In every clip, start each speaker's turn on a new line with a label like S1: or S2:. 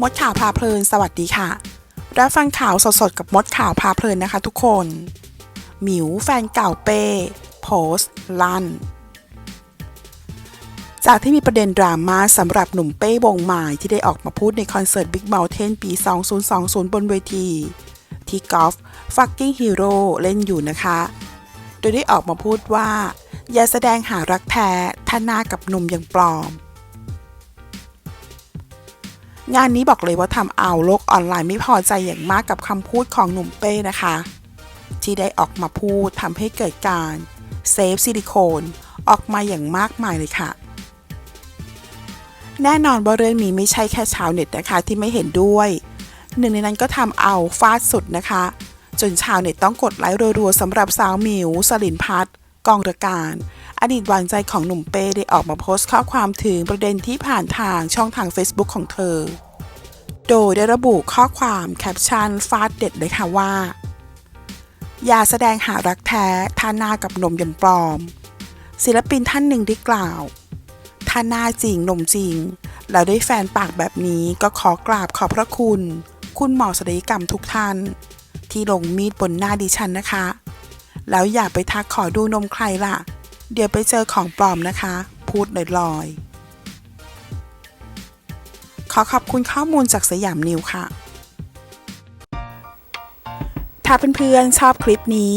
S1: มดข่าวพาเพลิน สวัสดีค่ะ รับฟังข่าวสดๆ กับมดข่าวพาเพลินนะคะทุกคน หมิวแฟนเก่าเป้ โพสต์ลั่น จากที่มีประเด็นดราม่าสำหรับหนุ่มเป้วงหมายที่ได้ออกมาพูดในคอนเสิร์ต Big Mountain ปี 2020 บนเวที ที่กอล์ฟ Fucking Hero เล่นอยู่นะคะ โดยได้ออกมาพูดว่า อย่าแสดงหารักแท้ท่าหน้ากับหนุ่มอย่างปลอม งานนี้บอกเลยว่าทำเอาโลกออนไลน์ไม่พอใจอย่างมากกับคำพูดของหนุ่มเป้นะคะ ที่ได้ออกมาพูดทำให้เกิดการเซฟซิลิโคนออกมาอย่างมากมายเลยค่ะ แน่นอนว่าเรื่องนี้ไม่ใช่แค่ชาวเน็ตนะคะที่ไม่เห็นด้วย หนึ่งในนั้นก็ทำเอาฟาดสุดนะคะ จนชาวเน็ตต้องกดไลค์รัวๆสำหรับสาวหมิวสลินพัฒกองระการ อดีตหวานใจของหนุ่มเป้ได้ออกมาโพสต์ข้อความถึงประเด็นที่ผ่านทางช่องทาง Facebook ของเธอ โดยได้ระบุข้อความแคปชั่นฟาดเด็ดเลยค่ะว่า อย่าแสดงหารักแท้ท่าหน้ากับนมย่างปลอม ศิลปินท่านหนึ่งได้กล่าวถ้าหน้าจริงนมจริง แล้วได้แฟนปากแบบนี้ก็ขอกราบขอบพระคุณ คุณหมอศัลยกรรมทุกท่าน ที่ลงมีดบนหน้าดิฉันนะคะ แล้วอย่าไปทักขอดูนมใครล่ะ เดี๋ยวไปเจอของปลอมนะคะ พูดลอยๆ ขอขอบคุณข้อมูลจากสยามนิวค่ะ ถ้าเพื่อนๆชอบคลิปนี้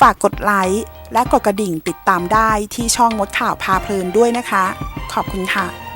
S1: ฝากกดไลค์และกดกระดิ่งติดตามได้ที่ช่องมดข่าวพาเพลินด้วยนะคะ ขอบคุณค่ะ